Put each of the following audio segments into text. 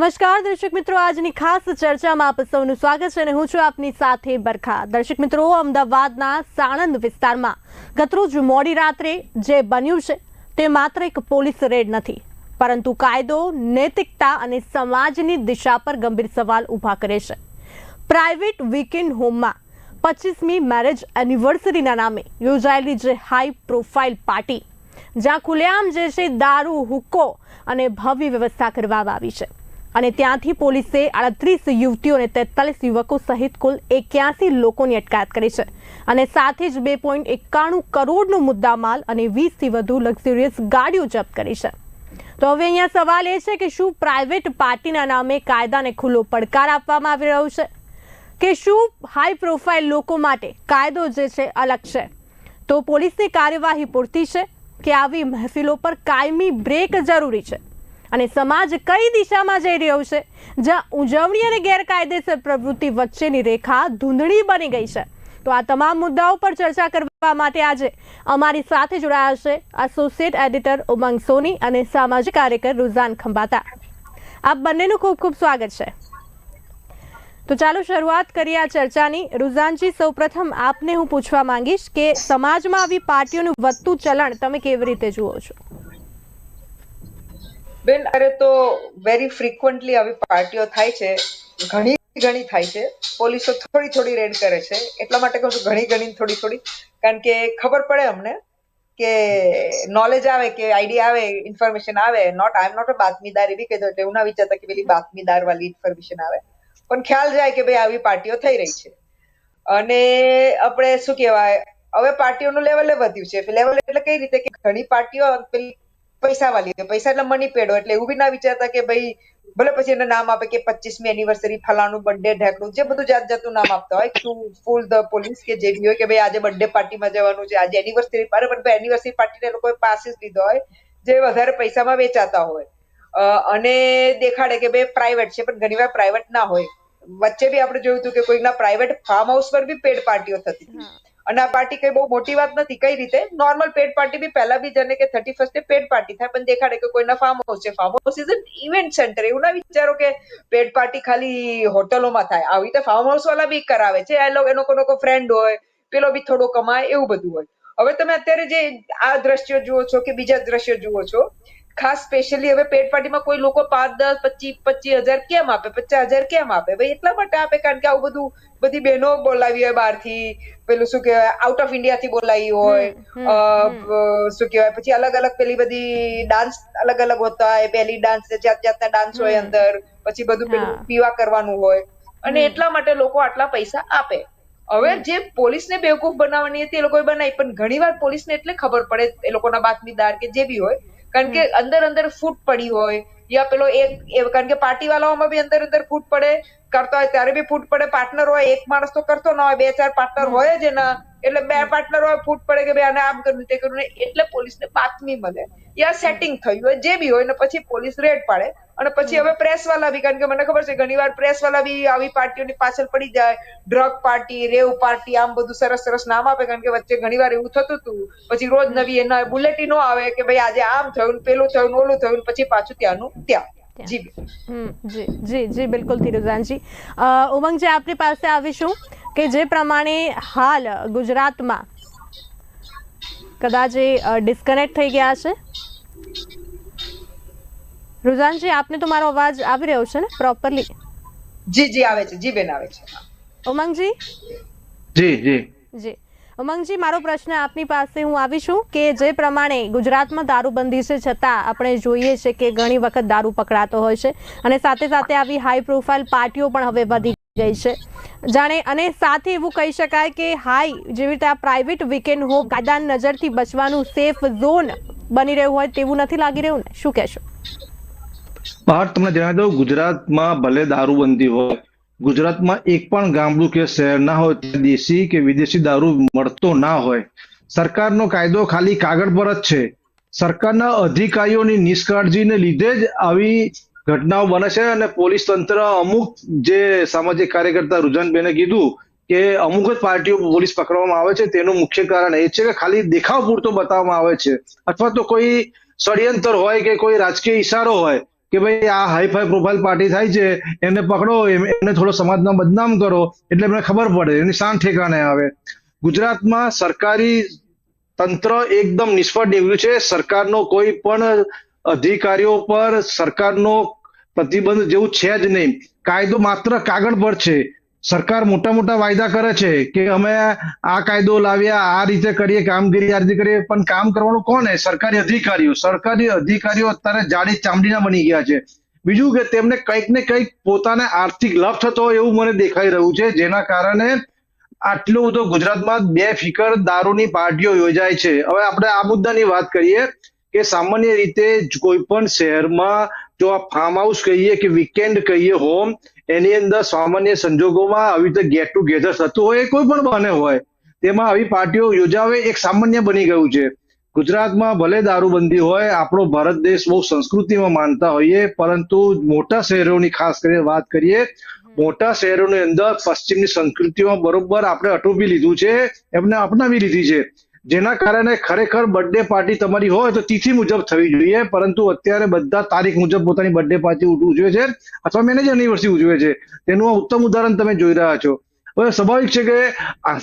નમસ્કાર, દર્શક મિત્રો, આજની ખાસ ચર્ચામાં આપ સૌનું સ્વાગત છે અને હું છું આપની સાથે બરખા. દર્શક મિત્રો, અમદાવાદના સાણંદ વિસ્તારમાં ગતરોજ મોડી રાત્રે જે બન્યું છે, તે માત્ર એક પોલીસ રેડ નથી, પરંતુ કાયદો, નૈતિકતા અને સમાજની દિશા પર ગંભીર સવાલ ઊભા કરે છે. પ્રાઇવેટ વીકેન્ડ હોમમાં પચીસમી મેરેજ એનિવર્સરીના નામે યોજાયેલી જે હાઈ પ્રોફાઇલ પાર્ટી, જ્યાં ખુલ્લેઆમ જે છે, દારૂ, હુક્કો અને ભવ્ય વ્યવસ્થા કરવામાં આવી છે. અને ત્યાંથી પોલીસે આડત્રીસ યુવતીઓ અને તેતાલીસ યુવકો સહિત કુલ એક્યાસી લોકોની અટકાયત કરી છે. અને સાથે જ બે પોઈન્ટ એકાણું કરોડનો મુદ્દામાલ અને વીસથી વધુ લક્ઝુરિયસ ગાડીઓ જપ્ત કરી છે. તો હવે અહીંયા સવાલ એ છે કે શું પ્રાઇવેટ પાર્ટીના નામે કાયદાને ખુલ્લો પડકાર આપવામાં આવી રહ્યો છે? કે શું હાઈ પ્રોફાઇલ લોકો માટે કાયદો જે છે અલગ છે? તો પોલીસની કાર્યવાહી પૂરતી છે કે આવી મહેફિલો પર કાયમી બ્રેક જરૂરી છે? અને સમાજ કઈ દિશામાં જઈ રહ્યો છે? જ્યાં ઉજવણી અને ગેરકાયદેસર પ્રવૃત્તિ વચ્ચેની રેખા ધૂંધળી બની ગઈ છે. તો આ તમામ મુદ્દાઓ પર ચર્ચા કરવા માટે આજે અમારી સાથે જોડાયા છે એસોસિએટ એડિટર ઉમંગ સોની અને સામાજિક કાર્યકર રૂઝાન ખંભાતા. આપ બંનેનું ખૂબ ખૂબ સ્વાગત છે. તો ચાલો શરૂઆત કરીએ આ ચર્ચાની. રુઝાનજી, સૌપ્રથમ આપને હું પૂછવા માંગીશ કે સમાજમાં આવી પાર્ટીઓનું વધતું ચલણ તમે કેવી રીતે જુઓ છો? બેન અરે તો વેરી ફ્રીક્વન્ટલી આવી પાર્ટીઓ થાય છે, ઘણી ઘણી થાય છે. પોલીસો થોડી થોડી રેડ કરે છે. એટલા માટે કહું છું ઘણી ઘણી થોડી થોડી. કારણ કે ખબર પડે અમને કે નોલેજ આવે કે આઈડિયા આવે ઇન્ફોર્મેશન આવે. Not I am not a બાતમીદાર એવી કહેતો એટલે એવું ના વિચારતા કે પેલી બાતમીદાર વાળી ઇન્ફોર્મેશન આવે. પણ ખ્યાલ જાય કે ભાઈ આવી પાર્ટીઓ થઈ રહી છે. અને આપણે શું કહેવાય? હવે પાર્ટીઓનું લેવલે વધ્યું છે. લેવલ એટલે કઈ રીતે કે ઘણી પાર્ટીઓ પેલી પૈસા હોય, પૈસા એટલે મની પેડો એટલે એવું બી ના વિચારતા કે ભાઈ ભલે પછી એને નામ આપે કે પચીસમી એનિવર્સરી ફલાણું બર્થડે ઢેકડું જે બધું જાત જાતનું નામ આપતા હોય ફૂલ ધ પોલીસ કે જે બી હોય કે ભાઈ આજે બર્થડે પાર્ટીમાં જવાનું છે, આજે એનિવર્સરી અરે પણ એનિવર્સરી પાર્ટીને લોકોએ પાસીસ લીધો હોય, જે વધારે પૈસામાં વેચાતા હોય. અને દેખાડે કે ભાઈ પ્રાઇવેટ છે, પણ ઘણીવાર પ્રાઇવેટ ના હોય. વચ્ચે બી આપણે જોયું હતું કે કોઈકના પ્રાઇવેટ ફાર્મ હાઉસ પર બી પેડ પાર્ટીઓ થતી. હતી અને આ પાર્ટી કઈ બહુ મોટી વાત નથી, કઈ રીતે? નોર્મલ પેડ પાર્ટી બી પહેલા બી જને કે થર્ટી ફર્સ્ટે પેડ પાર્ટી થાય, પણ દેખાડે કે કોઈના ફાર્મ હાઉસ છે farm house is event center એવું ના વિચારો કે પેડ પાર્ટી ખાલી હોટલોમાં થાય. આવી રીતે ફાર્મ હાઉસ વાળા બી કરાવે છે. એ લોકો એનો કોઈ ફ્રેન્ડ હોય, પેલો બી થોડો કમાય, એવું બધું હોય. હવે તમે અત્યારે જે આ દ્રશ્યો જુઓ છો કે બીજા દ્રશ્યો જુઓ છો ખાસ સ્પેશિયલી હવે પેડ પાર્ટીમાં કોઈ લોકો પાંચ દસ પચીસ પચીસ હજાર કેમ આપે? પચાસ હજાર કેમ આપે? ભાઈ એટલા માટે આપે કારણ કે આવું બધું બધી બહેનો બોલાવી હોય બહારથી. પેલું શું કહેવાય આઉટ ઓફ ઇન્ડિયા થી બોલાવી હોય. શું કહેવાય પછી અલગ અલગ પેલી બધી ડાન્સ અલગ અલગ હોતા હોય પેલી ડાન્સ જાત જાતના ડાન્સ હોય અંદર. પછી બધું પેલું પીવા કરવાનું હોય. અને એટલા માટે લોકો આટલા પૈસા આપે. હવે જે પોલીસને બેવકૂફ બનાવવાની હતી એ લોકોએ બનાવી. પણ ઘણીવાર પોલીસને એટલે ખબર પડે એ લોકોના બાતમીદાર કે જે બી હોય કારણ કે અંદર અંદર ફૂટ પડી હોય. યા પેલો એક કારણ કે પાર્ટી વાળાઓમાં બી અંદર અંદર ફૂટ પડે. કરતા હોય ત્યારે બી ફૂટ પડે. પાર્ટનર હોય એક માણસ તો કરતો ના હોય બે ચાર પાર્ટનર હોય જ એના. એટલે બે પાર્ટનર હોય ફૂટ પડે કે ભાઈ આને આમ કર્યું તે કર્યું એટલે પોલીસને બાતમી મળે. યા સેટિંગ થયું હોય જે બી હોય ને પછી પોલીસ રેડ પાડે. અને પછી હવે પ્રેસ વાળા બી કારણ કે મને ખબર છે ઘણી વાર પ્રેસ વાળા બી આવી પાર્ટીઓની પાછળ પડી જાય. ડ્રગ પાર્ટી રેવ પાર્ટી આમ બધું સરસ સરસ નામ આપે કારણ કે વચ્ચે ઘણી વાર એવું થતું હતું. પછી રોજ નવી એના બુલેટિનો આવે કે ભાઈ આજે આમ થયું પેલું થયું ઓલું થયું પછી પાછું ત્યાંનું ત્યાં. જી જી જી જી બિલકુલ તિરુજાનજી ઉમંગજી આપની પાસે આવીશું. કે જે પ્રમાણે હાલ ગુજરાતમાં કદાચ એ ડિસ્કનેક્ટ થઈ ગયા છે. રુઝાનજી આપને તો મારો અવાજ આવી રહ્યો છે ને પ્રોપરલી જી જી આવે છે. જી બેન આવે છે. ઉમંગજી? જી જી. જી. ઉમંગજી મારો પ્રશ્ન આપની પાસે હું આવી છું કે જે પ્રમાણે ગુજરાતમાં દારૂબંધી છે છતાં આપણે જોઈએ છે કે ઘણી વખત દારૂ પકડાતો હોય છે અને સાથે સાથે આવી હાઈ પ્રોફાઇલ પાર્ટીઓ પણ હવે વધી ગઈ છે. જાણે અને સાથે એવું કહી શકાય કે હાઈ જેવી રીતે આ પ્રાઇવેટ વીકેન્ડ હો કાયદાની નજરથી બચવાનું સેફ ઝોન બની રહ્યું હોય તેવું નથી લાગી રહ્યું ને? શું કહેશો? બહાર તમને જણાવી દઉં, ગુજરાતમાં ભલે દારૂબંધી હોય, ગુજરાતમાં એક પણ ગામડું કે શહેર ના હોય દેશી કે વિદેશી દારૂ મળતો ના હોય. સરકારનો કાયદો ખાલી કાગળ પર જ છે. સરકારના અધિકારીઓની નિષ્કાળજીને લીધે જ આવી ઘટનાઓ બને છે અને પોલીસ તંત્ર અમુક જે સામાજિક કાર્યકર્તા રુજનબેને કીધું કે અમુક જ પાર્ટીઓ પોલીસ પકડવામાં આવે છે. તેનું મુખ્ય કારણ એ છે કે ખાલી દેખાવ પૂરતો બતાવવામાં આવે છે. અથવા તો કોઈ ષડયંત્ર હોય કે કોઈ રાજકીય ઈશારો હોય કે ભાઈ આ હાઈ ફાઈ પ્રોફાઇલ પાર્ટી થાય છે, એને પકડો એને થોડો સમાજમાં બદનામ કરો, એટલે એમને ખબર પડે, એની શાન ઠેકાણે આવે. ગુજરાતમાં સરકારી તંત્ર એકદમ નિષ્ફળ નીવડ્યું છે. સરકારનો કોઈ પણ અધિકારીઓ પર, સરકારનો પ્રતિબંધ જેવું છે જ નહીં. કાયદો માત્ર કાગળ પર છે. સરકાર મોટા મોટા વાયદા કરે છે કે અમે આ કાયદો લાવ્યા, આ રીતે કરીએ, કામગીરી આ રીતે કરીએ, પણ કામ કરવાનું કોણ હે? સરકારી અધિકારીઓ. સરકારી અધિકારીઓ અત્યારે જાડી ચામડીના બની ગયા છે. બીજું કે તેમને કંઈક ને કંઈક પોતાને આર્થિક લાભ થતો હોય એવું મને દેખાઈ રહ્યું છે, જેના કારણે આટલું બધું ગુજરાતમાં બે ફિકર દારૂની પાર્ટીઓ યોજાય છે. હવે આપણે આ મુદ્દાની વાત કરીએ કે સામાન્ય રીતે કોઈ પણ શહેરમાં જો આ ફાર્મ હાઉસ કહીએ કે વીકેન્ડ કહીએ હોમ એની અંદર સામાન્ય સંજોગોમાં આવી રીતે ગેટ ટુગેધર થતું હોય કોઈ પણ બને હોય, તેમાં આવી પાર્ટીઓ યોજાવે, એક સામાન્ય બની ગયું છે. ગુજરાતમાં ભલે દારૂબંધી હોય, આપણો ભારત દેશ બહુ સંસ્કૃતિમાં માનતા હોઈએ, પરંતુ મોટા શહેરોની ખાસ કરીને વાત કરીએ, મોટા શહેરોની અંદર પશ્ચિમની સંસ્કૃતિમાં બરોબર આપણે અટોપી લીધું છે, એમને અપનાવી લીધી છે. જેના કારણે ખરેખર બર્થડે પાર્ટી તમારી હોય તો તિથિ મુજબ થવી જોઈએ, પરંતુ અત્યારે બધા તારીખ મુજબ પોતાની બર્થડે પાર્ટી ઉજવે છે, અથવા મેનેજ એનિવર્સરી ઉજવે છે. તેનું આ ઉત્તમ ઉદાહરણ તમે જોઈ રહ્યા છો. હવે સ્વાભાવિક છે કે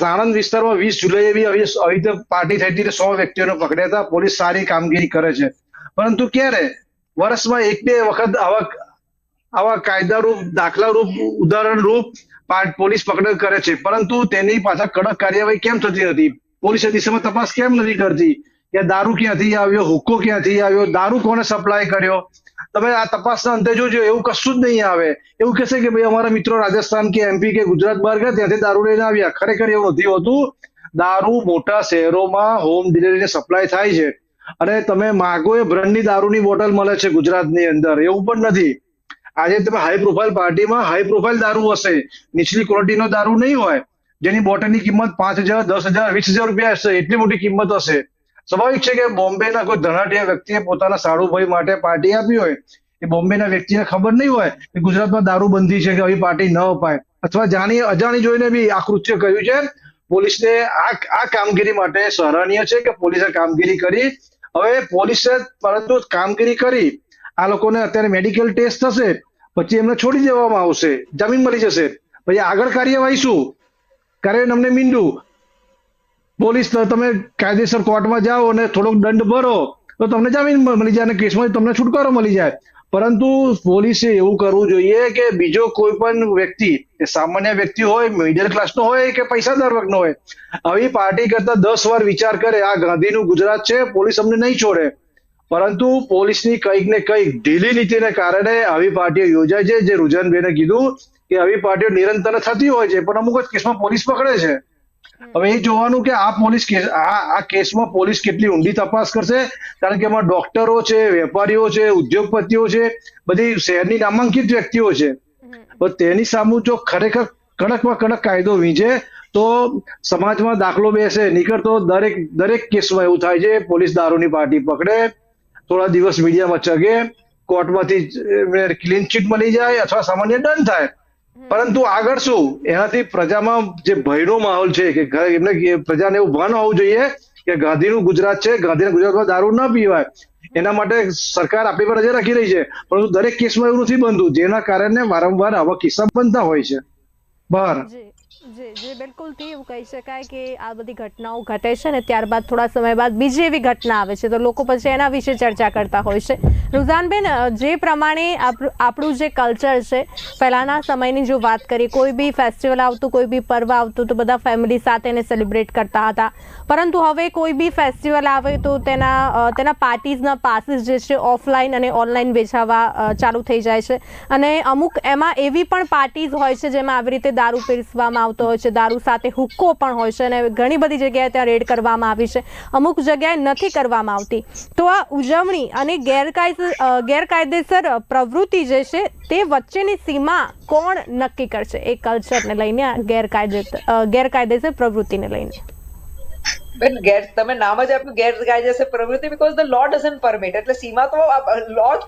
સાણંદ વિસ્તારમાં વીસ જુલાઈએ બી આવી રીતે પાર્ટી થઈ હતી સો વ્યક્તિઓને પકડ્યા હતા, પોલીસ સારી કામગીરી કરે છે. પરંતુ ક્યારે? વર્ષમાં એક બે વખત આવા આવા કાયદારૂપ, દાખલારૂપ, ઉદાહરણરૂપ પોલીસ પકડ કરે છે. પરંતુ તેની પાછળ કડક કાર્યવાહી કેમ થતી નથી? પોલીસ એ દિશામાં તપાસ કેમ નથી કરતી? કે દારૂ ક્યાંથી આવ્યો, હુક્કો ક્યાંથી આવ્યો, દારૂ કોને સપ્લાય કર્યો? તમે આ તપાસના અંતે જોજો, એવું કશું જ નહીં આવે. એવું કહેશે કે ભાઈ અમારા મિત્રો રાજસ્થાન કે એમપી કે ગુજરાત બહાર ગયા, ત્યાંથી દારૂ લઈને આવ્યા. ખરેખર એવું નથી હોતું. દારૂ મોટા શહેરોમાં હોમ ડિલિવરીને સપ્લાય થાય છે. અને તમે માગો એ બ્રાન્ડની દારૂની બોટલ મળે છે ગુજરાતની અંદર. એવું પણ નથી. આજે તમે હાઈ પ્રોફાઇલ પાર્ટીમાં હાઈ પ્રોફાઇલ દારૂ હશે. નીચલી ક્વોલિટીનો દારૂ નહીં હોય. જેની બોટલની કિંમત પાંચ હજાર, દસ હજાર, વીસ હજાર રૂપિયા હશે. એટલી મોટી કિંમત હશે. સ્વાભાવિક છે કે બોમ્બેના કોઈ ધનાઢ્ય વ્યક્તિએ પોતાના સાડુભાઈ માટે પાર્ટી આપી હોય, એ બોમ્બેના વ્યક્તિને ખબર નહીં હોય કે ગુજરાતમાં દારૂ બંધી છે કે આવી પાર્ટી ન અપાય. અથવા જાણી, અજાણી જોઈને બી આ કૃત્ય કર્યું છે. પોલીસને આ આ કામગીરી માટે સરાહનીય છે કે પોલીસે કામગીરી કરી. હવે પોલીસે પરંતુ કામગીરી કરી. આ લોકોને અત્યારે મેડિકલ ટેસ્ટ થશે. પછી એમને છોડી દેવામાં આવશે. જામીન મળી જશે. પછી આગળ કાર્યવાહી શું? કારણ અમને મીંડું. પોલીસ તમે કાયદેસર કોર્ટમાં જાઓ અને થોડોક દંડ ભરો, તો તમને જામીન મળી જાય અને કેસમાં તમને છુટકારો મળી જાય. પરંતુ પોલીસે એવું કરવું જોઈએ કે બીજો કોઈ પણ વ્યક્તિ સામાન્ય વ્યક્તિ હોય મિડલ ક્લાસનો હોય કે પૈસાદાર વર્ગનો હોય, આવી પાર્ટી કરતા દસ વાર વિચાર કરે, આ ગાંધીનું ગુજરાત છે, પોલીસ અમને નહીં છોડે. પરંતુ પોલીસની કંઈક ને કંઈક ઢીલી નીતિને કારણે આવી પાર્ટીઓ યોજાય છે, જે રુજનબેને કીધું કે આવી પાર્ટીઓ નિરંતર થતી હોય છે પણ અમુક જ કેસમાં પોલીસ પકડે છે. હવે એ જોવાનું કે આ પોલીસ કેસ આ કેસમાં પોલીસ કેટલી ઊંડી તપાસ કરશે? કારણ કે એમાં ડોક્ટરો છે વેપારીઓ છે ઉદ્યોગપતિઓ છે બધી શહેરની નામાંકિત વ્યક્તિઓ છે. તેની સામે જો ખરેખર કડકમાં કડક કાયદો વીંજે તો સમાજમાં દાખલો બેસે. નીકળતો દરેક દરેક કેસમાં એવું થાય છે પોલીસ દારૂની પાર્ટી પકડે થોડા દિવસ મીડિયામાં ચગે કોર્ટમાંથી ક્લીન ચીટ મળી જાય અથવા સામાન્ય દંડ થાય. પરંતુ આગળ શું? એનાથી પ્રજામાં જે ભયનો માહોલ છે કે એમને પ્રજાને એવું ભાન હોવું જોઈએ કે ગાંધીનું ગુજરાત છે ગાંધીના ગુજરાતમાં દારૂ ન પીવાય. એના માટે સરકાર આપણી પર રજા રાખી રહી છે. પરંતુ દરેક કેસમાં એવું નથી બનતું. જેના કારણે વારંવાર આવા કિસ્સા બનતા હોય છે. બહાર. જી જી બિલકુલથી એવું કહી શકાય કે આ બધી ઘટનાઓ ઘટે છે ને ત્યારબાદ થોડા સમય બાદ બીજી એવી ઘટના આવે છે તો લોકો પછી એના વિશે ચર્ચા કરતા હોય છે. રુઝાનબેન જે પ્રમાણે આપણું જે કલ્ચર છે, પહેલાંના સમયની જો વાત કરીએ, કોઈ બી ફેસ્ટિવલ આવતું, કોઈ બી પર્વ આવતું, તો બધા ફેમિલી સાથે એને સેલિબ્રેટ કરતા હતા. પરંતુ હવે કોઈ બી ફેસ્ટિવલ આવે તો તેના તેના પાર્ટીઝના પાસીસ જે છે, ઓફલાઈન અને ઓનલાઈન વેચાવા ચાલુ થઈ જાય છે. અને અમુક એમાં એવી પણ પાર્ટીઝ હોય છે જેમાં આવી રીતે દારૂ પીરસવામાં આવતો હોય છે, દારૂ સાથે હુક્કો પણ હોય છે અને ઘણી બધી જગ્યાએ ત્યાં રેડ કરવામાં આવી છે. અમુક જગ્યાએ નથી કરવામાં આવતી. તો આ ઉજવણી અને ગેરકાયદે ગેરકાયદેસર પ્રવૃત્તિ જે છે, તે વચ્ચેની સીમા કોણ નક્કી કરશે? એ કલ્ચરને લઈને ગેરકાયદે ગેરકાયદેસર પ્રવૃત્તિને લઈને. બેન, ગેર, તમે નામ જ આપ્યું, ગેરકાયદેસર પ્રવૃત્તિ because the law doesn't permit એટલે સીમા તો લો જ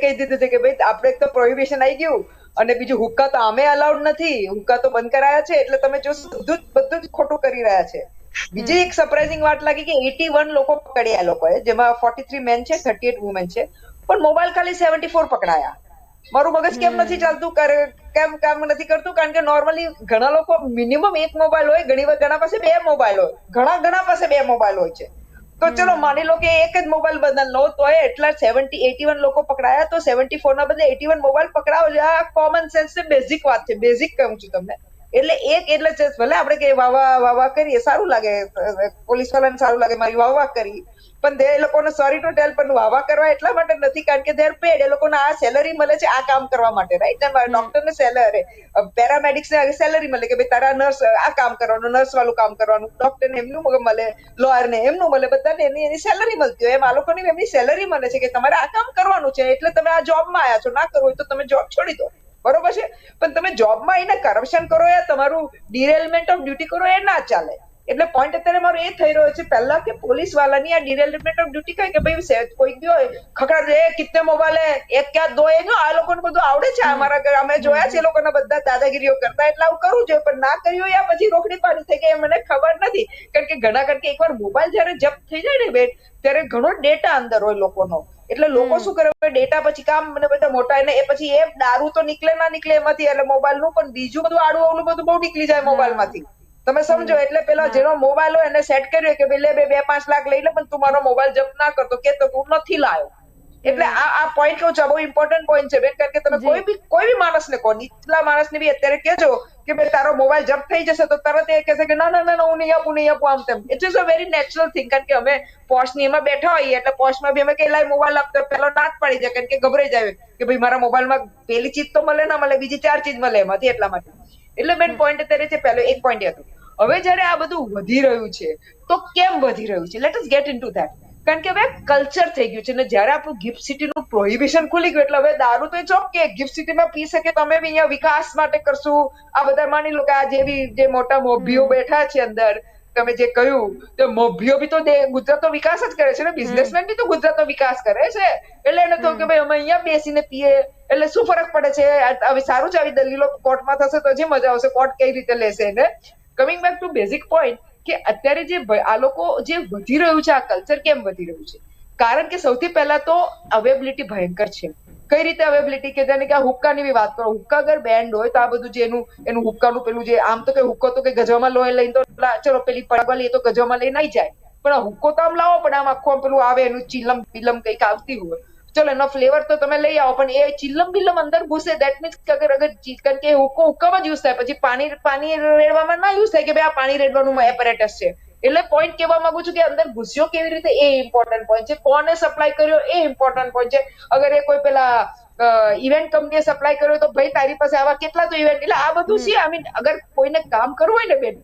કહી દીધું છે કે ભાઈ, આપણે એક તો પ્રોહિબિશન આવી ગયું. અને બીજું હુક્કા તો આમે અલાઉડ નથી. હુક્કા તો બંધ કરાયા છે એટલે તમે જો બધું બધું જ ખોટું કરી રહ્યા છે. બીજી એક સરપ્રાઇઝિંગ વાત લાગી કે એટી વન લોકો પકડ્યા લોકોએ જેમાં ફોર્ટી થ્રી મેન છે થર્ટી એટ વુમેન છે. પણ મોબાઈલ ખાલી સેવન્ટી ફોર પકડાયા. મારું મગજ કેમ નથી ચાલતું કરે કેમ કામ નથી કરતું? કારણ કે નોર્મલી ઘણા લોકો મિનિમમ એક મોબાઈલ હોય ઘણી વાર ઘણા પાસે બે મોબાઈલ હોય. ઘણા ઘણા પાસે બે મોબાઈલ હોય છે. તો ચલો માની લો કે એક જ મોબાઈલ બદલ લો, તો એટલા સેવન્ટી એટી વન લોકો પકડાયા, તો સેવન્ટી ફોર ના બદલે એટી વન મોબાઈલ પકડાવો આ કોમન સેન્સ બેઝિક વાત છે. બેઝિક કહું છું તમને. એટલે એક એટલે જ ભલે આપણે કે વાવા વાવા કરીએ સારું લાગે પોલીસ વાળાને સારું લાગે મારી વાવા કરી. પણ એ લોકોને સોરી ટુ ટેલ પણ વાવા કરવા એટલા માટે નથી કારણ કે ધેર પેડ એ લોકોને આ સેલરી મળે છે આ કામ કરવા માટે રાઈટ ડોક્ટર ને સેલરી પેરામેડિક્સ ને સેલરી મળે કે ભાઈ તારા નર્સ આ કામ કરવાનું નર્સ વાળું કામ કરવાનું. ડોક્ટર ને એમનું મળે લોયર ને એમનું મળે બધાને એની એની સેલરી મળતી હોય. એમ આ લોકોની એમની સેલરી મળે છે કે તમારે આ કામ કરવાનું છે એટલે તમે આ જોબમાં આવ્યા છો. ના કરવું હોય તો તમે જોબ છોડી દો. બરોબર છે? પણ તમે જોબમાં એને કરપ્શન કરો યા તમારું ડિરેલમેન્ટ ઓફ ડ્યુટી કરો એ ના ચાલે. એટલે પોઈન્ટ અત્યારે મારો એ થઈ રહ્યો છે, પહેલા કે પોલીસ વાળાની આ ડિરેલમેન્ટ ઓફ ડ્યુટી કહે કે ભાઈ કોઈક બી હોય એ કિતને મોબાઈલ હે, એક ક્યાં દો, એ આ લોકોને બધું આવડે છે અમારા ઘર. અમે જોયા છે એ લોકોના બધા દાદાગીરીઓ કરતા, એટલે આવું કરવું જોઈએ પણ ના કર્યું યા પછી રોકડી પાડી થઈ ગઈ, એ મને ખબર નથી. કારણ કે ઘણા, કારણ કે એકવાર મોબાઈલ જયારે જપ્ત થઈ જાય ને બેટ, ત્યારે ઘણો ડેટા અંદર હોય લોકોનો. એટલે લોકો શું કરે ડેટા પછી કામ મને બધા મોટા એને એ પછી એ દારૂ તો નીકળે ના નીકળે એમાંથી એટલે મોબાઈલનું પણ બીજું બધું આડું અવળું બધું બહુ નીકળી જાય મોબાઈલમાંથી. તમે સમજો એટલે પેલા જેનો મોબાઈલ હોય એને સેટ કર્યો કે ભાઈ લે બે બે પાંચ લાખ લઈ લે પણ તું મારો મોબાઈલ જપ્ત ના કરતો કે તો તું નથી લાયો. એટલે આ આ પોઈન્ટ કેવું છે બહુ ઇમ્પોર્ટન્ટ પોઈન્ટ છે. બેન કારણ કે તમે કોઈ બી કોઈ બી માણસને કહો નીચલા માણસને બી અત્યારે કહેજો કે ભાઈ તારો મોબાઈલ જપ્ત થઈ જશે તો તરત એ કહેશે કે ના ના ના હું નહીં આપું નહીં આપું આમ તેમ. It is a very natural thing કારણ કે અમે પોસ્ટની એમાં બેઠા હોઈએ, એટલે પોસ્ટમાં બી અમે કે લાય મોબાઈલ આપતો પેલો ના પાડી જાય, કારણ કે ગભરાઈ જાય. કે ભાઈ મારા મોબાઈલમાં પેલી ચીજ તો મળે, ના મળે, બીજી ચાર ચીજ મળે એમાંથી એટલા માટે. એટલે મેન પોઈન્ટ અત્યારે છે, પહેલો એક પોઈન્ટ હતું. હવે જયારે આ બધું વધી રહ્યું છે, તો કેમ વધી રહ્યું છે? Let us get into that કારણ કે હવે કલ્ચર થઈ ગયું છે ને જ્યારે આપણું ગિફ્ટ સિટીનું પ્રોહિબિશન ખુલી ગયું એટલે હવે દારૂ તો ચોક કે ગિફ્ટ સિટીમાં પી શકે તમે બી અહીંયા વિકાસ માટે કરશું. આ બધા માની લો કે આ જેવી જે મોટા મોભીઓ બેઠા છે અંદર તમે જે કહ્યું તો મોભીઓ બી તો ગુજરાતનો વિકાસ જ કરે છે ને બિઝનેસમેન બી તો ગુજરાતનો વિકાસ કરે છે. એટલે એને તો કે ભાઈ અમે અહીંયા બેસીને પીએ એટલે શું ફરક પડે છે? હવે સારું જ આવી દલીલો કોર્ટમાં થશે તો જે મજા આવશે કોર્ટ કઈ રીતે લેશે એને? Coming back to basic point કે અત્યારે જે આ લોકો જે વધી રહ્યું છે, આ કલ્ચર કેમ વધી રહ્યું છે? કારણ કે સૌથી પહેલા તો અવેબિલિટી ભયંકર છે. કઈ રીતે અવેબિલિટી કે જેને કે આ હુક્કાની બી વાત કરો. હુક્કા અગર બેન્ડ હોય તો આ બધું જે એનું એનું હુક્કાનું પેલું જે, આમ તો કે હુક્કો તો કે ગજવામાં લોહી લઈને તો ચલો પેલી પડવાલી લઈએ તો ગજવામાં લઈને નહીં જાય. પણ હુક્કો તો આમ લાવો, પણ આમ આખું આમ પેલું આવે, એનું ચીલમ પિલમ કંઈક આવતી હોય. ચલો એનો ફ્લેવર તો તમે લઈ આવો પણ એ ચીલમ બિલમ અંદર ઘૂસે. દેટ મીન્સ કે અગર અગર કારણ કે હુક્કો હુક્કામાં જ યુઝ થાય. પછી પાણી પાણી રેડવામાં ના યુઝ થાય કે ભાઈ આ પાણી રેડવાનું એપરેટસ છે. એટલે પોઈન્ટ કહેવા માંગુ છું કે અંદર ઘૂસ્યો કેવી રીતે? એ ઇમ્પોર્ટન્ટ પોઈન્ટ છે. કોને સપ્લાય કર્યો? એ ઇમ્પોર્ટન્ટ પોઈન્ટ છે. અગર એ કોઈ પેલા ઇવેન્ટ કંપનીએ સપ્લાય કર્યો તો ભાઈ તારી પાસે આવા કેટલા તો ઇવેન્ટ એટલે આ બધું છે. આઈ મીન અગર કોઈને કામ કરવું હોય ને બેન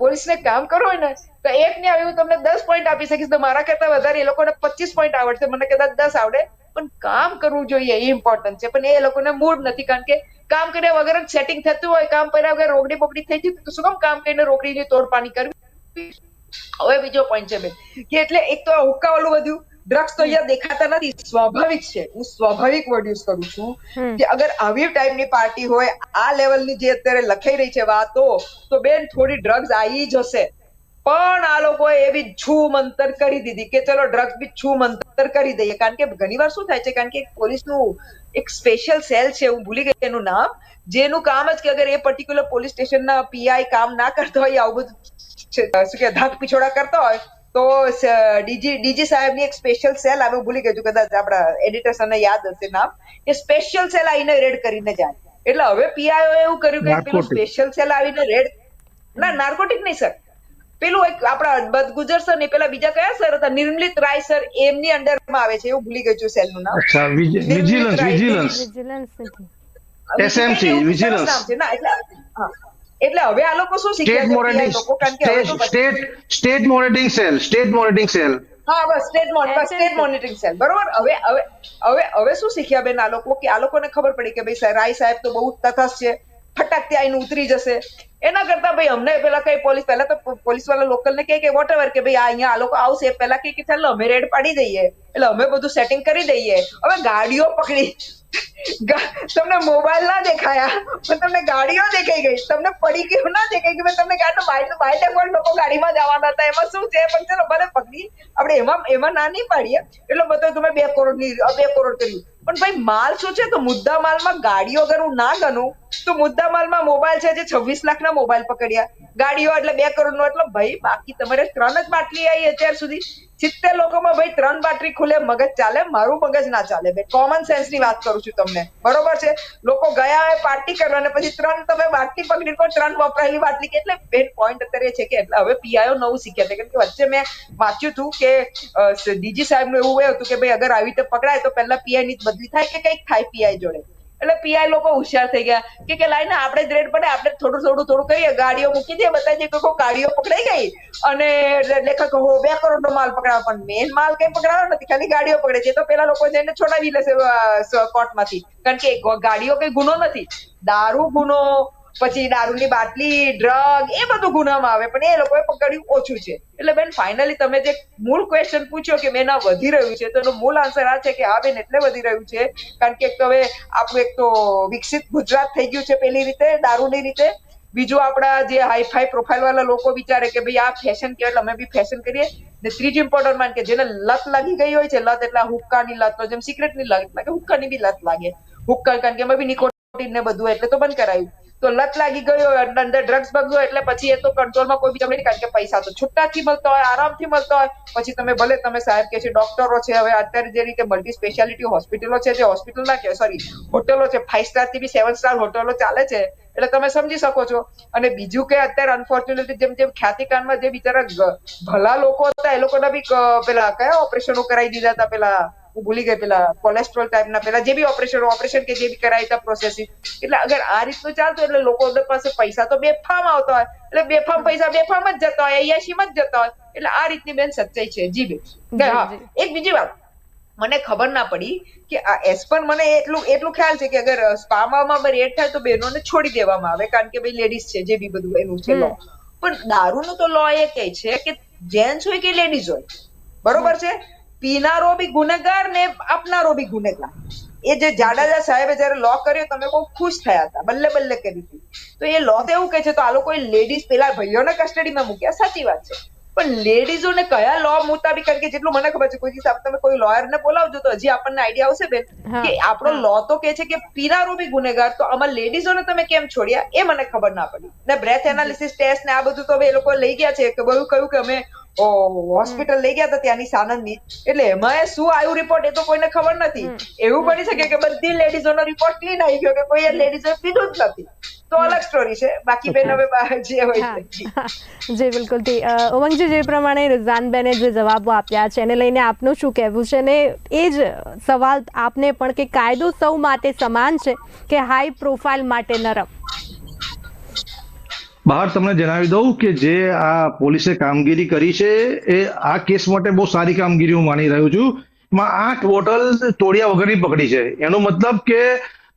પોલીસને કામ કરવું હોય ને તો એક ને આવે હું તમને દસ પોઈન્ટ આપી શકીશ. તો મારા કરતા વધારે એ લોકોને પચીસ પોઈન્ટ આવડશે. મને કદાચ દસ આવડે. પણ કામ કરવું જોઈએ એ ઇમ્પોર્ટન્ટ છે. પણ એ લોકોને મૂડ નથી. કારણ કે કામ કર્યા વગર જ સેટિંગ થતું હોય કામ કર્યા વગર રોકડી બોકડી થઈ જતી તો શું કામ? કામ કરીને રોકડીની તોડપાણી કરવી. હવે બીજો પોઈન્ટ છે બેન કે એટલે એક તો આ હુક્કા વાળું બધું ડ્રગ્સ તો અહીંયા દેખાતા નથી. સ્વાભાવિક છે. હું સ્વાભાવિક પ્રોડ્યુસ કરું છું કે અગર આવી ટાઈપની પાર્ટી હોય આ લેવલની જે અત્યારે લખાઈ રહી છે વાતો તો બેન થોડી ડ્રગ્સ આવી જશે પણ આ લોકો એવી છું મંતર કરી દીધી કે ચલો ડ્રગ્સ બી છું મંતર કરી દઈએ. કારણ કે ઘણીવાર શું થાય છે? કારણ કે પોલીસનું એક સ્પેશિયલ સેલ છે હું ભૂલી ગઈ એનું નામ જેનું કામ જ કે અગર એ પર્ટિક્યુલર પોલીસ સ્ટેશનના પીઆઈ કામ ના કરતા હોય આવું બધું શું કે ધાક પીછોડા કરતો હોય તો ડીજી ડીજી સાહેબની એક સ્પેશિયલ સેલ આવે ભૂલી ગયું કદાચ આપણા એડિટર ને યાદ હશે નામ એ સ્પેશિયલ સેલ આવીને રેડ કરીને જાય. એટલે હવે પીઆઈઓ એવું કર્યું કે પેલું સ્પેશિયલ સેલ આવીને રેડ ના નાર્કોટિક નહીં સર પેલું એક આપણા બદગુજર સર ને પેલા બીજા કયા સર હતા? નિર્મલિત રાય સર એમની અંડરમાં આવે છે એવું ભૂલી ગયું છું સેલનું નામ. Vigilance vigilance. SMC vigilance. ના, એટલે એટલે હવે આ લોકો શું શીખે છે? State state monitoring cell state monitoring cell હા બસ state monitor state monitoring cell બરોબર? હવે હવે હવે હવે શું શીખ્યા બેન આ લોકો? કે આ લોકોને ખબર પડી કે ભાઈ રાય સાહેબ તો બહુ તથસ છે. ફટાકથી આવીને ઉતરી જશે. એના કરતા ભાઈ અમને પેલા કઈ પોલીસ, પહેલા તો પોલીસવાળા લોકલ ને કહે કે વોટ કે ભાઈ આ અહીંયા આ લોકો આવશે. કહે કે, ચાલો, અમે રેડ પાડી દઈએ. એટલે અમે બધું સેટિંગ કરી દઈએ. હવે ગાડીઓ પકડી. તમને મોબાઈલ ના દેખાયા. પણ તમને ગાડીઓ દેખાઈ ગઈ. તમને પડી ગયું ના દેખાઈ કે તમને ગાડી બાય બાય ડેફોલ્ટ લોકો ગાડીમાં જવાના હતા. એમાં શું છે? પણ ચલો, ભલે પકડી. આપણે એમાં એમાં ના નહીં પાડીએ. એટલો બધો તમે બે કરોડની બે કરોડ કર્યું. પણ ભાઈ માલ શું છે? તો મુદ્દા માલમાં ગાડીઓ અગર હું ના ગણું, તો મુદ્દા માલમાં મોબાઈલ છે જે છવ્વીસ લાખ ના મોબાઈલ પકડ્યા. ગાડીઓ એટલે બે કરોડ નો એટલે ભાઈ બાકી તમારે ત્રણ જ બાટલી આવી અત્યાર સુધી. સિત્તેર લોકોમાં ભાઈ ત્રણ બાટરી ખુલે, મગજ ચાલે, મારું મગજ ના ચાલે. ભાઈ કોમન સેન્સની વાત કરું છું તમને. બરોબર છે? લોકો ગયા હોય પાર્ટી કરવા અને પછી ત્રણ તમે બાટલી પકડી કોઈ ત્રણ વપરાયેલી બાટલી કે એટલે મેન પોઈન્ટ અત્યારે છે કે એટલે હવે પીઆઈઓ નવું શીખ્યા છે. કેમ કે વચ્ચે મેં વાંચ્યું હતું કે ડીજી સાહેબનું એવું એ હતું કે ભાઈ અગર આવી રીતે પકડાય તો પહેલા પીઆઈ ની જ બદલી થાય કે કંઈક થાય પીઆઈ જોડે? એટલે પીઆઈ લોકો હોશિયાર થઈ ગયા. કે કે લાઈને આપણે જ રેડ પડે, આપણે થોડું થોડું થોડું કહીએ. ગાડીઓ મૂકી દઈએ બધા જે કોઈ ગાડીઓ પકડાઈ ગઈ. અને લેખક હો, બે કરોડ નો માલ પકડાવ પણ મેન માલ કઈ પકડાયો નથી, ખાલી ગાડીઓ પકડે છે. તો પેલા લોકો જઈને છોડાવી લેશે કોર્ટમાંથી. કારણ કે ગાડીઓ કઈ ગુનો નથી. દારૂ ગુનો પછી દારૂની બાટલી ડ્રગ એ બધું ગુનામાં આવે, પણ એ લોકોએ પકડ્યું ઓછું છે. એટલે બેન ફાઇનલી તમે જે મૂળ ક્વેશ્ચન પૂછ્યો કે બેન વધી રહ્યું છે, તો એનો મૂળ આન્સર આ છે કે હા બેન, એટલે વધી રહ્યું છે. કારણ કે એક તો હવે આપણું એક તો વિકસિત ગુજરાત થઈ ગયું છે પેલી રીતે, દારૂની રીતે. બીજું આપણા જે હાઈ ફાઈ પ્રોફાઇલ વાળા લોકો વિચારે કે ભાઈ આ ફેશન કહેવાય અમે બી ફેશન કરીએ. ને ત્રીજી ઇમ્પોર્ટન્ટ માન કે જેને લત લાગી ગઈ હોય છે, લત એટલે હુક્કાની લત જેમ સિગરેટની લત લાગે હુક્કાની બી લત લાગે. હુક્કા, કારણ કે એમાં બી નિકોટિન ને બધું એટલે તો બંધ કરાયું. તો લત લાગી ગયો, અંદર ડ્રગ્સ બગ્યો એટલે પછી એ તો કંટ્રોલમાં કોઈ બીજા નહીં, કારણ કે પૈસા તો છૂટાથી મળતા હોય, આરામથી મળતા હોય. પછી તમે ભલે તમે સાહેબ કે છે ડોક્ટરો છે, હવે અત્યારે જે રીતે મલ્ટી સ્પેશિયાલિટી હોસ્પિટલો છે, જે હોસ્પિટલ ના કે સોરી હોટલો છે ફાઈવ સ્ટારથી બી સેવન સ્ટાર હોટલો ચાલે છે, એટલે તમે સમજી શકો છો. અને બીજું કે અત્યારે અનફોર્ચ્યુનેટલી જેમ જેમ ખ્યાતિકાનમાં જે બિચારા ભલા લોકો હતા, એ લોકોના બી પેલા કયા ઓપરેશનો કરાવી દીધા હતા, પેલા? હું ભૂલી ગઈ પેલા કોલેસ્ટ્રોલ ટાઈપના પેલા જે બી ઓપરેશન ઓપરેશન કે જે બી કરાય હતા પ્રોસેસિંગ એટલે અગર આ રીતનું ચાલતું એટલે લોકો પાસે પૈસા તો બેફામ આવતા હોય. એટલે બેફામ પૈસા બેફામ જ જતા હોય અયાશીમાં જ જતા હોય. એટલે આ રીતની બેન સચ્ચાઈ છે. જી બેન. હા. એક બીજી વાત. મને ખબર ના પડી કે આ એસ પર મને એટલું એટલું ખ્યાલ છે કે અગર સ્પામાં રેડ થાય તો બહેનોને છોડી દેવામાં આવે કારણ કે ભાઈ લેડીઝ છે જે બી બધું એનું છે. લો પણ દારૂનો તો લો એ કહે છે કે જેન્ટ્સ હોય કે લેડીઝ હોય. બરોબર છે? પીનારો બી ગુનેગાર ને આપનારો બી ગુનેગાર. એ જે જાડાજા સાહેબે જયારે લો કર્યો તમે બહુ ખુશ થયા હતા બલ્લે બલ્લે કરી હતી તો એ લો તો એવું કહે છે તો આ લોકોએ લેડીઝ પેલા ભાઈઓને કસ્ટડીમાં મૂક્યા? સાચી વાત છે. પણ લેડીઝોને કયા લો મુતાબિક કારણ કે જેટલું મને ખબર છે કોઈ દિવસ તમે કોઈ લોયર ને બોલાવજો તો હજી આપણને આઈડિયા આવશે બેન કે આપણો લો તો કે છે કે પીનારો બી ગુનેગાર તો આમાં લેડીઝોને તમે કેમ છોડ્યા? એ મને ખબર ના પડી. ને બ્રેથ એનાલિસિસ ટેસ્ટ ને આ બધું તો હવે એ લોકો લઈ ગયા છે કે બધું કહ્યું કે અમે હોસ્પિટલ લઈ ગયા હતા ત્યાંની સાનંદની. એટલે એમાં એ શું આવ્યું રિપોર્ટ એ તો કોઈને ખબર નથી. એવું બની શકે કે બધી લેડીઝોનો રિપોર્ટ ક્લીન આવી ગયો કે કોઈ લેડીઝો પીધું જ નથી. તો અલગ સ્ટોરી છે. બાકી બેન હવે જે હોય હા, તે. હા. જી બિલકુલથી. ઉમંગજી જે પ્રમાણે રિઝવાનબેને જે જવાબો આપ્યા છે એને લઈને આપનું શું કહેવું છે ને એ જ સવાલ આપને પણ કે કાયદો સૌ માટે સમાન છે કે હાઈ પ્રોફાઇલ માટે નરમ? બહાર તમને જણાવી દઉં કે જે આ પોલીસે કામગીરી કરી છે, એ આ કેસ માટે બહુ સારી કામગીરી હું માની રહ્યો છું. માં આઠ બોટલ તોડ્યા વગરની પકડી છે. એનો મતલબ કે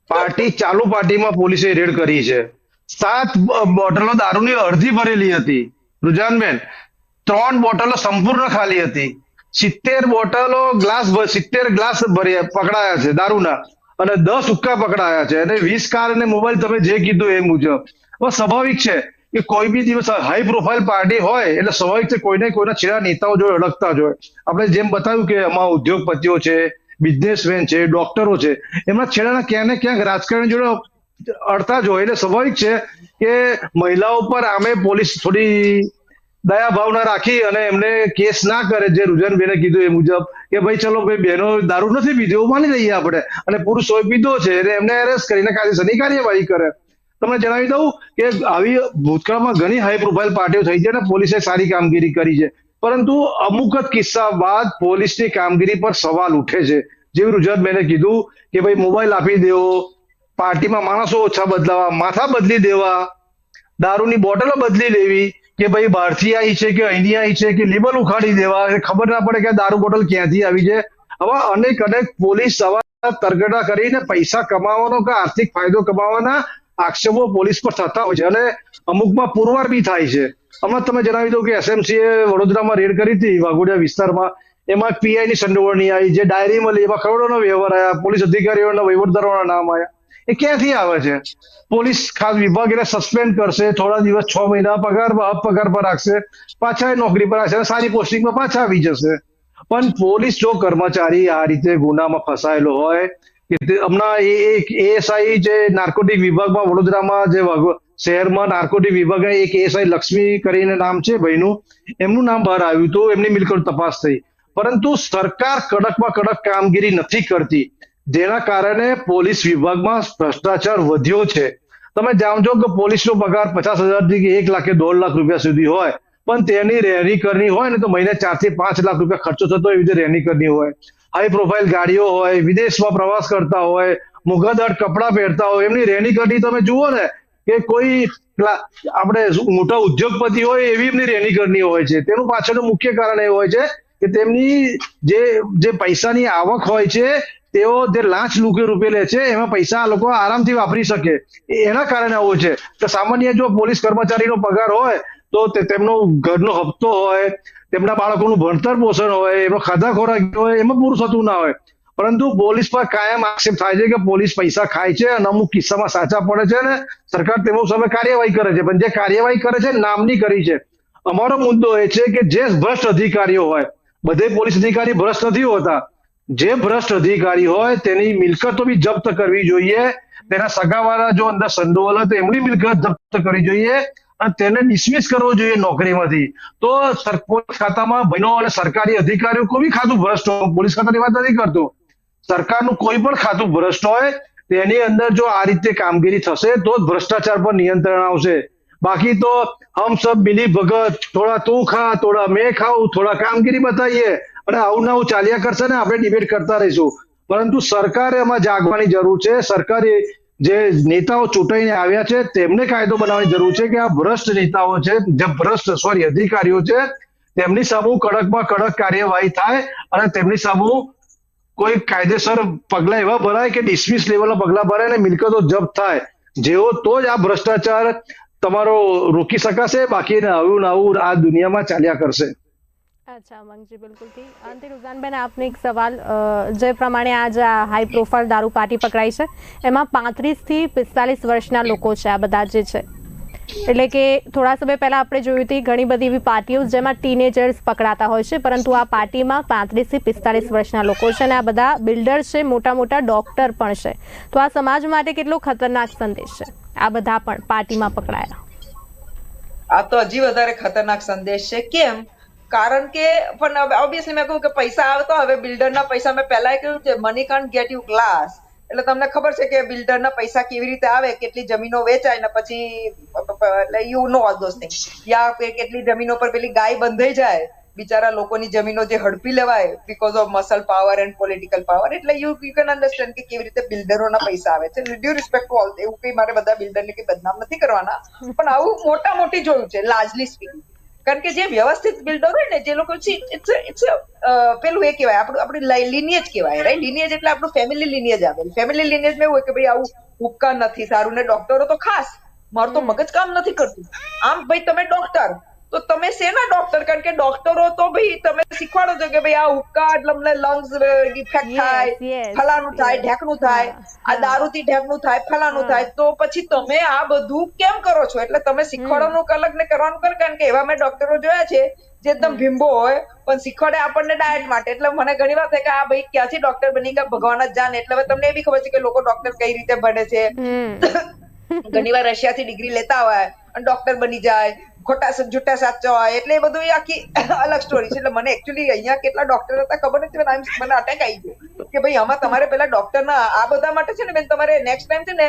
પાર્ટી ચાલુ પાર્ટીમાં પોલીસે રેડ કરી છે. સાત બોટલો દારૂની અડધી ભરેલી હતી. રુજાનબેન ત્રણ બોટલો સંપૂર્ણ ખાલી હતી. સિત્તેર બોટલો ગ્લાસ સિત્તેર ગ્લાસ ભર્યા, પકડાયા છે દારૂના. અને દસ હુક્કા પકડાયા છે. અને વીસ કાર અને મોબાઈલ તમે જે કીધું એ મુજબ. સ્વાભાવિક છે. કે કોઈ બી દિવસ હાઈ પ્રોફાઇલ પાર્ટી હોય, એટલે સ્વાભાવિક છે કોઈને કોઈના છેડા નેતાઓ જોડે અડકતા જ આપણે જેમ બતાવ્યું કે આમાં ઉદ્યોગપતિઓ છે બિઝનેસમેન છે ડોક્ટરો છે, એમના છેડાના ક્યાંક ને ક્યાંક રાજકારણ જોડે અડતા જ હોય. એટલે સ્વાભાવિક છે કે મહિલાઓ પર આમે પોલીસ થોડી દયા ભાવના રાખી અને એમને કેસ ના કરે, જે રુજનબેને કીધું એ મુજબ, કે ભાઈ ચલો ભાઈ બહેનો દારૂ નથી પીધી, એવું માની લઈએ આપણે. અને પુરુષોએ પીધો છે, એટલે એમને એરેસ્ટ કરીને કાયદેસરની કાર્યવાહી કરે. તમને જણાવી દઉં કે આવી ભૂતકાળમાં ઘણી હાઈ પ્રોફાઇલ પાર્ટીઓ થઈ છે અને પોલીસે સારી કામગીરી કરી છે. પરંતુ અમુક જ કિસ્સા બાદ પોલીસની કામગીરી પર સવાલ ઉઠે છે. જેવું બેને કીધું કે ભાઈ મોબાઈલ આપી દેવો, પાર્ટીમાં માણસો ઓછા બદલાવા, માથા બદલી દેવા, દારૂની બોટલો બદલી લેવી, કે ભાઈ બહારથી આવી છે કે અહીંની આવી છે કે લેબલ ઉખાડી દેવા ખબર ના પડે કે દારૂ બોટલ ક્યાંથી આવી છે. આવા અનેક અનેક પોલીસ આવા તરગડા કરીને પૈસા કમાવાનો કે આર્થિક ફાયદો કમાવાના આક્ષેપો પોલીસ પર થતા હોય છે અને અમુકમાં પુરવાર બી થાય છે. હમણાં તમે જણાવી દો કે એસએમસી એ વડોદરામાં રેડ કરી હતી, વાઘોડિયા વિસ્તારમાં. એમાં પીઆઈ ની સંડોવણી આવી, જે ડાયરી મળી, એમાં કરોડોનો વ્યવહાર આવ્યા પોલીસ અધિકારીઓના વહીવટદારોના નામ આવ્યા એ ક્યાંથી આવે છે? પોલીસ ખાસ વિભાગ એને સસ્પેન્ડ કરશે, થોડા દિવસ, છ મહિના, પગાર પગાર પર રાખશે, પાછા એ નોકરી પર રાખશે અને સારી પોસ્ટિંગમાં પાછા આવી જશે. પણ પોલીસ જો કર્મચારી આ રીતે ગુનામાં ફસાયેલો હોય કે હમણાં એ એએસઆઈ જે નાર્કોટિક વિભાગમાં વડોદરામાં જે શહેરમાં નાર્કોટિક વિભાગ એક એએસઆઈ લક્ષ્મી કરીને નામ છે ભાઈનું. એમનું નામ બહાર આવ્યું હતું એમની મિલકત તપાસ થઈ. પરંતુ સરકાર કડકમાં કડક કામગીરી નથી કરતી. જેના કારણે પોલીસ વિભાગમાં ભ્રષ્ટાચાર વધ્યો છે. તમે જાણજો કે પોલીસનો પગાર પચાસ હજારથી એક લાખ કે દોઢ લાખ રૂપિયા સુધી હોય. પણ તેની રહેણી કરની હોય ને તો મહિને ચારથી પાંચ લાખ રૂપિયા ખર્ચો થતો એવી રીતે રહેણી કરની હોય. હાઈ પ્રોફાઇલ ગાડીઓ હોય, વિદેશમાં પ્રવાસ કરતા હોય મુગદડ કપડાં પહેરતા હોય, એમની રહેણી કરની તમે જુઓ ને કે કોઈ આપણે મોટા ઉદ્યોગપતિ હોય એવી એમની રહેણી કરની હોય છે. તેનું પાછળનું મુખ્ય કારણ એ હોય છે કે તેમની જે જે પૈસાની આવક હોય છે, તેઓ જે લાંચ લુકે રૂપે લે છે, એમાં પૈસા આ લોકો આરામથી વાપરી શકે. એના કારણે આવું છે. તો સામાન્ય જો પોલીસ કર્મચારીનો પગાર હોય તે તેમનો ઘરનો હપ્તો હોય તેમના બાળકોનું ભણતર પોષણ હોય, એમનો ખાધા ખોરાક હોય, એમાં પૂરું થતું ના હોય. પરંતુ પોલીસ પર કાયમ આક્ષેપ થાય છે કે પોલીસ પૈસા ખાય છે અને અમુક કિસ્સામાં સાચા પડે છે અને સરકાર તેઓ સામે કાર્યવાહી કરે છે. પણ જે કાર્યવાહી કરે છે નામની કરી છે. અમારો મુદ્દો એ છે કે જે ભ્રષ્ટ અધિકારીઓ હોય, બધે પોલીસ અધિકારી ભ્રષ્ટ નથી હોતા. જે ભ્રષ્ટ અધિકારી હોય તેની મિલકતો બી જપ્ત કરવી જોઈએ. તેના સગાવાળા જો અંદર સંડોવાલ હોય તો એમની મિલકત જપ્ત કરવી જોઈએ. અને તેને ડિસમિસ કરવો જોઈએ નોકરીમાંથી. તો પોલીસ ખાતામાં બહેનો અને સરકારી અધિકારીઓ કોઈ ખાતું ભ્રષ્ટ હોય, પોલીસ ખાતાની વાત નથી કરતો. સરકારનું કોઈ પણ ખાતું ભ્રષ્ટ હોય, તેની અંદર જો આ રીતે કામગીરી થશે, તો જ ભ્રષ્ટાચાર પર નિયંત્રણ આવશે. બાકી તો હમ સબ મિલી ભગત, થોડા તું ખા, થોડા મેં ખાઉં, થોડા કામગીરી બતાવીએ. અને આવું ને ચાલ્યા કરશે ને આપણે ડિબેટ કરતા રહીશું. પરંતુ સરકારે એમાં જાગવાની જરૂર છે. સરકારે જે નેતાઓ ચૂંટાઈને આવ્યા છે, તેમને કાયદો બનાવવાની જરૂર છે કે આ ભ્રષ્ટ નેતાઓ છે, જે ભ્રષ્ટ સોરી અધિકારીઓ છે, તેમની સામે કડકમાં કડક કાર્યવાહી થાય અને તેમની સામે કોઈ કાયદેસર પગલા એવા ભરાય કે ડિસમિસ લેવલના પગલા ભરાય અને મિલકતો જપ્ત થાય. જેઓ તો જ આ ભ્રષ્ટાચાર તમારો રોકી શકાશે, બાકી આવું ને આવું આ દુનિયામાં ચાલ્યા કરશે. અચ્છા, મંગજી બિલકુલથી અંતે રુઝાનબેન, આપને એક સવાલ જે પ્રમાણે આજ આ હાઈ પ્રોફાઇલ દારૂ પાર્ટી પકડાઈ છે, એમાં પાંત્રીસથી પિસ્તાલીસ વર્ષના લોકો છે, આ બધા જે છે. એટલે કે થોડા સમય પહેલા આપણે જોયું હતી ઘણી બધી એવી પાર્ટીઓ જેમાં ટીનેજર્સ પકડાતા હોય છે, પરંતુ આ પાર્ટીમાં પાંત્રીસથી પિસ્તાલીસ વર્ષના લોકો છે અને આ બધા બિલ્ડર છે મોટા મોટા ડોક્ટર પણ છે. તો આ સમાજ માટે કેટલો ખતરનાક સંદેશ છે? આ બધા પણ પાર્ટીમાં પકડાયા. આ તો હજી વધારે ખતરનાક સંદેશ છે. કેમ? કારણ કે, પણ ઓબ્વિયસલી મેં કહ્યું કે પૈસા આવે તો હવે બિલ્ડરના પૈસા મેં પહેલા કહ્યું કે money can't get you class એટલે તમને ખબર છે કે બિલ્ડરના પૈસા કેવી રીતે આવે, કેટલી જમીનો વેચાય ને પછી you know all those thing યા કેટલી જમીનો પર પેલી ગાય બંધાઈ જાય, બિચારા લોકોની જમીનો જે હડપી લેવાય because of muscle power and political power એટલે યુ યુ કેન અન્ડરસ્ટેન્ડ કે કેવી રીતે બિલ્ડરોના પૈસા આવે છે. ડ્યુ રિસ્પેક્ટ ટુ ઓલ એવું કઈ મારે બધા બિલ્ડરને કઈ બદનામ નથી કરવાના. પણ આવું મોટા મોટી જોયું છે લાર્જલી સ્પીકિંગ કારણ કે જે વ્યવસ્થિત બિલ્ડર હોય ને જે લોકો છે ઇટ્સ ઇટ્સ પેલું એ કહેવાય આપણું આપણી લિનિયજ કહેવાય રાઈટ લિનિયજ એટલે આપણું ફેમિલી લિનિયજ આવે. ફેમિલી લિનિયજમાં એવું હોય કે ભાઈ આવું ઉપકાર નથી સારું ને ડોક્ટરો તો ખાસ મારું તો મગજ કામ નથી કરતું. આમ ભાઈ તમે ડોક્ટર તો તમે શેના ડોક્ટર કારણ કે ડોક્ટરો તો ભાઈ તમે શીખવાડો છો કે ભાઈ આ હુક્કા એટલે અમને લંગ્સ ઇફેક્ટ થાય ફલાનું થાય ઢેકનું થાય આ. દારૂથી ઢેકનું થાય ફલાનું થાય તો પછી તમે આ બધું કેમ કરો છો? એટલે તમે શીખવાડવાનું અલગ ને કરવાનું કર કારણ કે એવા મેં ડોક્ટરો જોયા છે જે એકદમ ભીંબો હોય પણ શીખવાડે આપણને ડાયટ માટે. એટલે મને ઘણી વાર થાય કે આ ભાઈ ક્યાંથી ડોક્ટર બની ગયા? ભગવાન જ જાણે. એટલે હવે તમને એ બી ખબર છે કે લોકો ડોક્ટર કઈ રીતે બને છે. ઘણી વાર રશિયાથી ડિગ્રી લેતા હોય. ડોક્ટર બની જાય ખોટા જૂઠા સાચા હોય એટલે એ બધું આખી અલગ સ્ટોરી છે. એટલે મને એકચ્યુઅલી અહીંયા કેટલા ડોક્ટર હતા ખબર નથી પણ મને અટેક આવી ગયો કે ભાઈ આમાં તમારે પેલા ડોક્ટર ના આ બધા માટે છે ને બેન તમારે નેક્સ્ટ ટાઈમ છે ને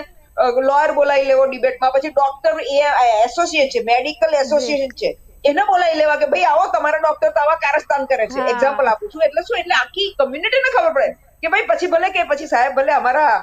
લોયર બોલાવી લેવો ડિબેટમાં પછી ડોક્ટર એ એસોસિએટ છે મેડિકલ એસોસિએશન છે એને બોલાવી લેવા કે ભાઈ આવો તમારા ડોક્ટર તો આવા કારસ્તાન કરે છે. એક્ઝામ્પલ આપું છું. એટલે શું? એટલે આખી કમ્યુનિટી ને ખબર પડે. કે ભાઈ પછી ભલે કે, પછી સાહેબ ભલે અમારા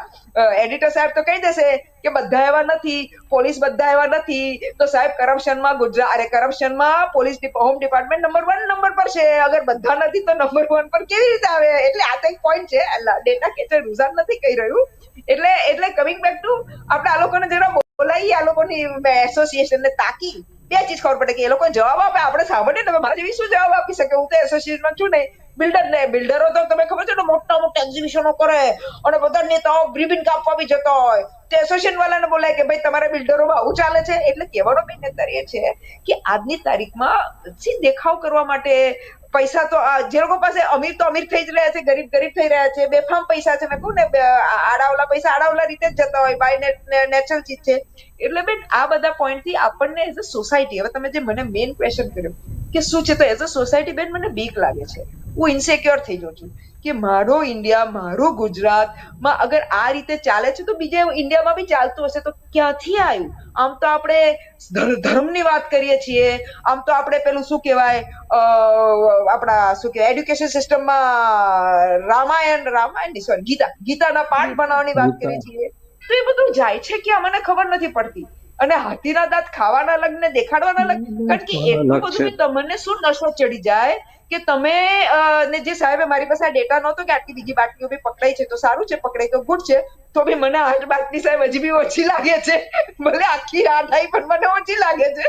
એડિટર સાહેબ તો કહી દેશે કે બધા એવા નથી, પોલીસ બધા એવા નથી, તો સાહેબ કરપ્શનમાં ગુજરાત, અરે કરપ્શનમાં police home department number one number પર છે. અગર બધા નથી તો નંબર વન પર કેવી રીતે આવે? એટલે આ તો એક પોઈન્ટ છે. ડેટા કેચર રુઝાન નથી કહી રહ્યું. એટલે એટલે કમિંગ બેક ટુ આપણે આ લોકોને જરા બોલાવી આ લોકોની એસોસિએશન ને તાકી. બે ચીજ ખબર પડે કે એ લોકો જવાબ આપે. આપણે સાંભળીએ તમે મારા જેવી શું જવાબ આપી શકે? હું તો એસોસિએશનમાં છું ને બિલ્ડર ને. બિલ્ડરો તો તમે ખબર છે ને મોટા મોટા એક્ઝિબિશનો કરે અને બધા નેતાઓ બ્રિબિન કાપવા બી જતો હોય. તે એસોસિએશન વાળાને બોલાય કે, ભાઈ, તમારા બિલ્ડરોમાં આવું ચાલે છે? એટલે કહેવાનો મેં નતર છે કે આજની તારીખમાં સી દેખાવ કરવા માટે પૈસા તો જે લોકો પાસે અમીર તો અમીર થઈ જ રહ્યા છે, ગરીબ ગરીબ થઈ રહ્યા છે, બેફામ પૈસા છે. મેં કહું ને આડાવલા પૈસા આડાવલા રીતે જ જતા હોય બાય નેચરલ ચીજ છે. એટલે બેન, આ બધા પોઈન્ટથી આપણને એઝ અ સોસાયટી હવે તમે જે મને મેઇન ક્વેશ્ચન કર્યો કે શું છે? તો એઝ અ સોસાયટી બેન મને બીક લાગે છે. હું ઇન્સેક્યોર થઈ જાઉં છું કે મારો ઇન્ડિયા મારું ગુજરાતમાં અગર આ રીતે ચાલે છે તો બીજા ઇન્ડિયામાં બી ચાલતું હશે. તો ક્યાંથી આવ્યું આમ તો આપણે ધર- ધર્મની વાત કરીએ છીએ. આમ તો આપણે પેલું શું કહેવાય? આપણા શું કહેવાય? એડ્યુકેશન સિસ્ટમમાં રામાયણ રામાયણ નહીં સોરી ગીતા ગીતાના પાઠ બનાવવાની વાત કરીએ છીએ. તો એ બધું જાય છે કે મને ખબર નથી પડતી. અને હાથીના દાંત ખાવાના અલગ ને દેખાડવાના અલગ કારણ કે એટલું બધું તમને શું નશો ચડી જાય કે તમે ને જે સાહેબે મારી પાસે આ ડેટા નહોતો કે આટલી બીજી બાટલીઓ બી પકડાઈ છે તો સારું છે પકડાઈ તો ગુડ છે તો બી મને આઠ બાટલી સાહેબ હજી બી ઓછી લાગે છે. ભલે આખી આઠ આવી પણ મને ઓછી લાગે છે.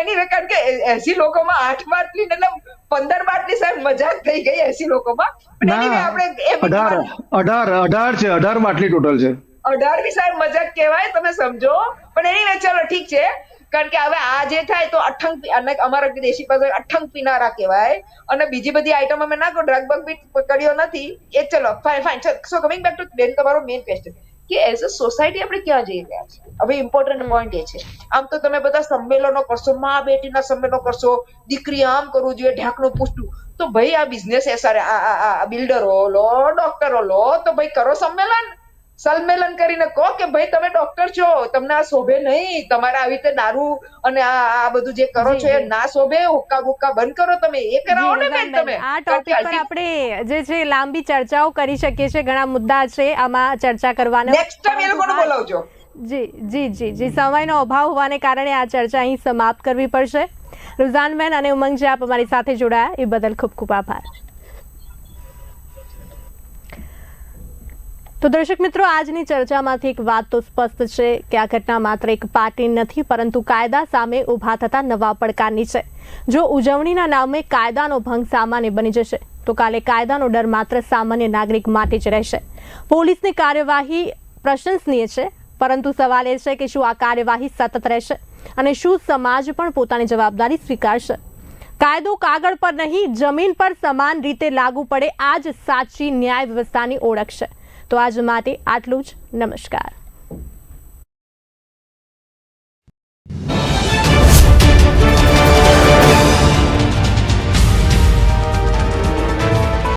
એની કારણ કે એસી લોકોમાં આઠ બાટલી એટલે પંદર બાટલી સાહેબ મજાક થઈ ગઈ એસી લોકોમાં. પણ આપણે અઢાર અઢાર અઢાર છે અઢાર બાટલી ટોટલ છે. અઢાર બી સાહેબ મજાક કહેવાય, તમે સમજો. પણ એની ચલો ઠીક છે. કારણ કે હવે આ જે થાય તો અઠંગ અમારા દેશી પાસે અઠંગ પીનારા કહેવાય. અને બીજી બધી આઈટમ અમે નાખો ડ્રગ બગ બી કર્યો નથી. એ ચલો fine fine so coming back to બેન, તમારો મેઇન ક્વેશ્ચન કે એઝ અ સોસાયટી આપણે ક્યાં જઈ રહ્યા છીએ? હવે ઇમ્પોર્ટન્ટ પોઈન્ટ એ છે. આમ તો તમે બધા સંમેલનો કરશો, મા બેટીના સંમેલનો કરશો, દીકરી આમ કરવું જોઈએ, ઢાંકણું પૂછતું. તો ભાઈ આ બિઝનેસ એસઆર આ બિલ્ડરો લો ડોક્ટરો લો, તો ભાઈ કરો સંમેલન. સંમેલન કરીને કહો કે ભાઈ તમે ડોક્ટર છો તમને આ શોભે નહીં. તમારે આવી રીતે દારૂ અને આ આ બધું જે કરો છો એ. ના શોભે. હુક્કા ગુક્કા બંધ કરો તમે. એ કરાવો ને બેન તમે. આ ટોપિક પર આપણે જે છે લાંબી ચર્ચાઓ કરી શકીએ છીએ. ઘણા મુદ્દા છે આમાં ચર્ચા કરવાના. નેક્સ્ટ ટાઈમ એ લોકોને બોલાવજો. જી જી જી જી. સમયનો અભાવ હોવાને કારણે આ ચર્ચા અહીં સમાપ્ત કરવી પડશે. રુઝાનબેન અને ઉમંગ જે આપ અમારી સાથે જોડાયા એ બદલ ખૂબ ખૂબ આભાર. તો દર્શક મિત્રો, આજની ચર્ચામાંથી એક વાત તો સ્પષ્ટ છે કે આ ઘટના માત્ર એક પાર્ટી નથી, પરંતુ કાયદા સામે ઊભા થતા નવા પડકારની છે. જો ઉજવણીના નામે કાયદાનો ભંગ સામાન્ય બની જશે, તો કાલે કાયદાનો ડર માત્ર સામાન્ય નાગરિક માટે જ રહેશે. પોલીસની કાર્યવાહી પ્રશંસનીય છે, પરંતુ સવાલ એ છે કે શું આ કાર્યવાહી સતત રહેશે અને શું સમાજ પણ પોતાની જવાબદારી સ્વીકારશે? કાયદો કાગળ પર નહીં, જમીન પર સમાન રીતે લાગુ પડે, આ જ સાચી ન્યાય વ્યવસ્થાની ઓળખ છે. તો આજ માટે આટલું જ. નમસ્કાર.